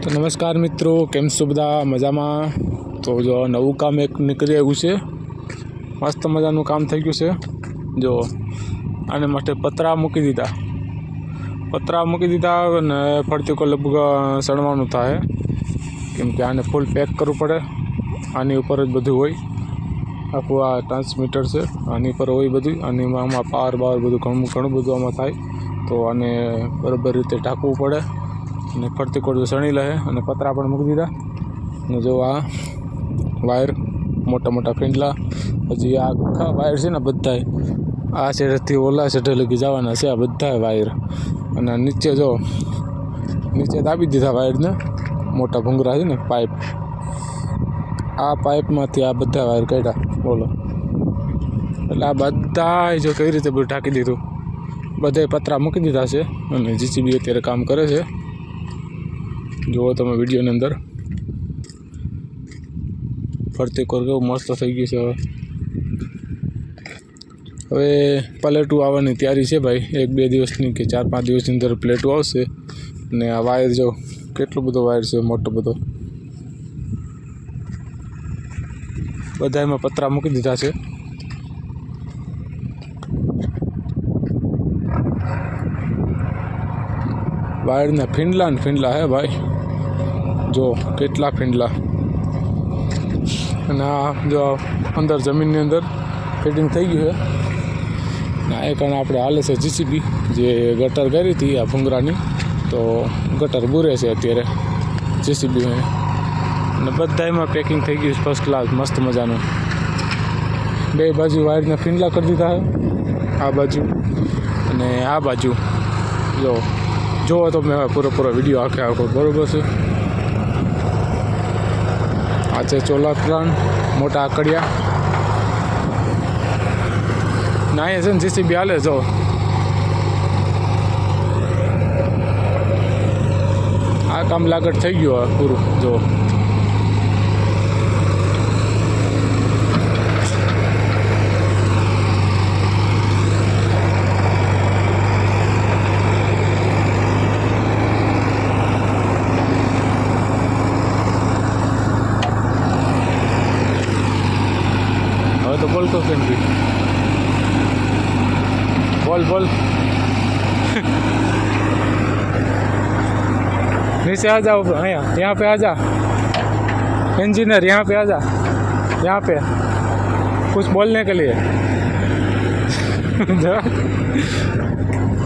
તો નમસ્કાર મિત્રો, કેમ છો બધા? મજામાં? તો જો નવું કામ એક નીકળી આવ્યું છે. મસ્ત મજાનું કામ થઈ ગયું છે. જો, આને માટે પતરા મૂકી દીધા. પતરા મૂકી દીધા અને ફરતી કોઈ લગભગ સણવાનું થાય. કેમ કે આને ફૂલ પેક કરવું પડે. આની ઉપર જ બધું હોય. આખું આ ટ્રાન્સમીટર છે. આની પર હોય બધું. અને આમાં પાવર બાવર બધું ઘણું ઘણું બધું આમાં થાય. તો આને બરાબર રીતે ઢાંકવું પડે. અને ફરતી કોડ સણી લહે અને પતરા પણ મૂકી દીધા. અને જો આ વાયર, મોટા મોટા ફીંડલા, પછી આ આખા વાયર છે ને બધાય, આ છેડેથી ઓલા શેઢે લગી જવાના છે આ બધા વાયર. અને નીચે જો, નીચે દાબી દીધા વાયરને, મોટા ભૂંગરા છે ને પાઇપ. આ પાઇપમાંથી આ બધા વાયર કાઢ્યા, બોલો. એટલે આ બધા જો કઈ રીતે બધું ઢાંકી દીધું. બધાય પતરા મૂકી દીધા છે અને જીસીબી અત્યારે કામ કરે છે. જુઓ તમે વિડીયોની અંદર. ફરતી કોર કેવું મસ્ત થઈ ગયું છે હવે. હવે પ્લેટું આવવાની તૈયારી છે ભાઈ. એક બે દિવસની કે ચાર પાંચ દિવસની અંદર પ્લેટું આવશે. અને આ વાયર જો કેટલો બધો વાયર છે, મોટો બધો. બધા એમાં પતરા મૂકી દીધા છે. વાયરના ફીંડલા ને ફીંડલા હે ભાઈ. જો કેટલા ફીંડલા અને આ જો અંદર જમીનની અંદર ફિટિંગ થઈ ગયું છે. આ કારણ આપણે હાલે છે જીસીબી જે ગટર કરી હતી આ ભૂંગરાની. તો ગટર બુરે છે અત્યારે જીસીબી અને બધા એમાં પેકિંગ થઈ ગયું ફર્સ્ટ ક્લાસ મસ્ત મજાનું. બે બાજુ વાયરના ફીંડલા કરી દીધા આ બાજુ અને આ બાજુ. જો, જોવો તો મેં પૂરો પૂરો વીડિયો આખે આખો, બરોબર છે? આ છે ચોલા ત્રણ, મોટા આકડિયા. ના અહીંયા છે ને જીસીબી હાલે જો. આ કામ લાગત થઈ ગયું પૂરું જો. तो बोल तो फिर भी। बोल बोल। नीचे आ जाओ यहाँ यहाँ पे आ जा। इंजीनियर, यहाँ पे आ जा। यहाँ पे। कुछ बोलने के लिए।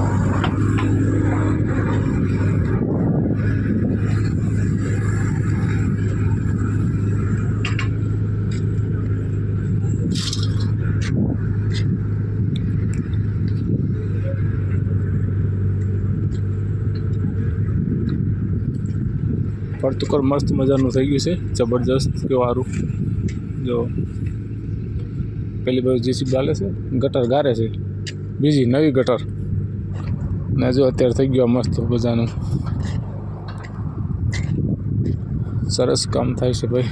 ફરતુકર મસ્ત મજાનું થઈ ગયું છે. જબરજસ્ત કે વારું. જો, પેલી બાજુ જીસી ચાલે છે, ગટર ગારે છે. બીજી નવી ગટર. ને જો અત્યારે થઈ ગયો મસ્ત મજાનું. સરસ કામ થાય છે ભાઈ.